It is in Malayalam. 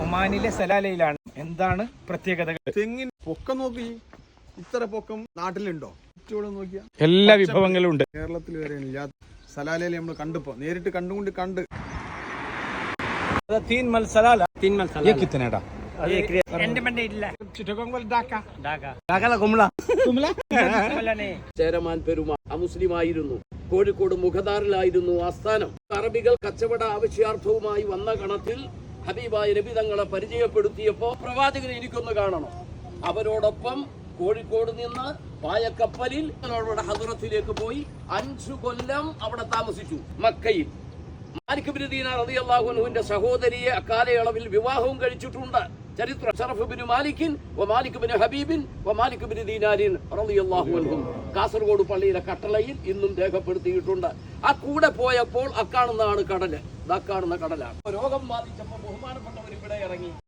ഒമാനിലെ സലാലയിലാണ് എന്താണ് പ്രത്യേകതകൾ തെങ്ങിൻ പൊക്കം നോക്കി ഇത്ര പൊക്കം നാട്ടിലുണ്ടോ ചുറ്റോടെ നോക്കിയാ എല്ലാ വിഭവങ്ങളും ഉണ്ട് കേരളത്തിൽ വരെ ഇല്ല സലാലയിൽ നമ്മൾ കണ്ടിപ്പോ നേരിട്ട് കണ്ടുകൊണ്ട് കണ്ട് तीन मल सलाला तीन मल ये कितने का ചേരമാൻ പെരുമാ അമുസ്ലിമായിരുന്നു കോഴിക്കോട് മുഖദാറിലായിരുന്നു ആസ്ഥാനം അറബികൾ കച്ചവട ആവശ്യാർത്ഥവുമായി വന്ന ഗണത്തിൽ ഹബീബായ നബി തങ്ങളെ പരിചയപ്പെടുത്തിയപ്പോ പ്രവാചകനെ എനിക്കൊന്ന് കാണണം. അവരോടൊപ്പം കോഴിക്കോട് നിന്ന് പായക്കപ്പലിൽ അവരുടെ ഹദുറത്തിലേക്ക് പോയി അഞ്ചു കൊല്ലം അവിടെ താമസിച്ചു മക്കയിൽ. മാലിക് റളിയല്ലാഹു അൻഹുവിന്റെ സഹോദരിയെ അക്കാലയളവിൽ വിവാഹവും കഴിച്ചിട്ടുണ്ട്. ചരിത്രം. ഷറഫ് ബിൻ മാലിക്കിൻ വ മാലിക് ബിൻ ഹബീബിൻ വ മാലിക് ബിൻ ദീനാരിൻ റളിയല്ലാഹു അൻഹും. കാസർഗോഡ് പള്ളിയിലെ കട്ടളയിൽ ഇന്നും രേഖപ്പെടുത്തിയിട്ടുണ്ട്. ആ കൂടെ പോയപ്പോൾ അക്കാണുന്നതാണ് കടൽ. ഇതാക്കാണുന്ന കടലാണ്. രോഗം ബാധിച്ചപ്പോൾ ബഹുമാനപ്പെട്ടവർ ഇവിടെ ഇറങ്ങി.